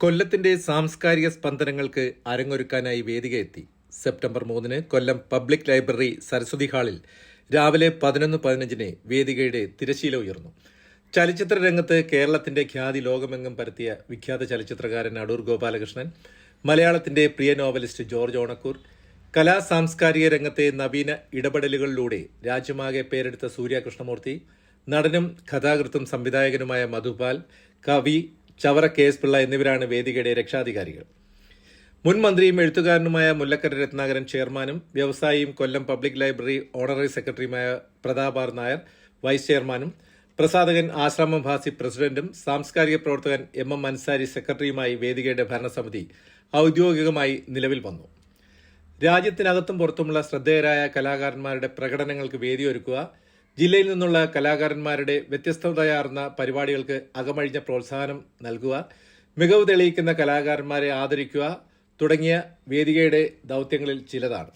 കൊല്ലത്തിന്റെ സാംസ്കാരിക സ്പന്ദനങ്ങൾക്ക് അരങ്ങൊരുക്കാനായി വേദിക എത്തി സെപ്റ്റംബർ മൂന്നിന് കൊല്ലം പബ്ലിക് ലൈബ്രറി സരസ്വതി ഹാളിൽ രാവിലെ പതിനൊന്ന് പതിനഞ്ചിന് വേദികയുടെ തിരശീല ഉയർന്നു. ചലച്ചിത്ര രംഗത്ത് കേരളത്തിന്റെ ഖ്യാതി ലോകമെങ്ങും പരത്തിയ വിഖ്യാത ചലച്ചിത്രകാരൻ അടൂർ ഗോപാലകൃഷ്ണൻ മലയാളത്തിന്റെ പ്രിയ നോവലിസ്റ്റ് ജോർജ് ഓണക്കൂർ കലാ സാംസ്കാരിക രംഗത്തെ നവീന ഇടപെടലുകളിലൂടെ രാജ്യമാകെ പേരെടുത്ത സൂര്യകൃഷ്ണമൂർത്തി നടനും കഥാകൃത്തും സംവിധായകനുമായ മധുപാൽ കവി ചവറ കെ എസ് പിള്ള എന്നിവരാണ് വേദികയുടെ രക്ഷാധികാരികൾ. മുൻ മന്ത്രിയും എഴുത്തുകാരനുമായ മുല്ലക്കര രത്നാകരൻ ചെയർമാനും വ്യവസായിയും കൊല്ലം പബ്ലിക് ലൈബ്രറി ഓണററി സെക്രട്ടറിയുമായ പ്രതാപാർ നായർ വൈസ് ചെയർമാനും പ്രസാധകൻ ആശ്രാമം ഭാസി പ്രസിഡന്റും സാംസ്കാരിക പ്രവർത്തകൻ എം എം അൻസാരി സെക്രട്ടറിയുമായി വേദികയുടെ ഭരണസമിതി ഔദ്യോഗികമായി നിലവിൽ വന്നു. രാജ്യത്തിനകത്തും പുറത്തുമുള്ള ശ്രദ്ധേയരായ കലാകാരന്മാരുടെ പ്രകടനങ്ങൾക്ക് വേദിയൊരുക്കുക ജില്ലയിൽ നിന്നുള്ള കലാകാരന്മാരുടെ വ്യത്യസ്തതയാർന്ന പരിപാടികൾക്ക് അകമഴിഞ്ഞ പ്രോത്സാഹനം നൽകുക മികവ് തെളിയിക്കുന്ന കലാകാരന്മാരെ ആദരിക്കുക തുടങ്ങിയ വേദികയുടെ ദൗത്യങ്ങളിൽ ചിലതാണ്.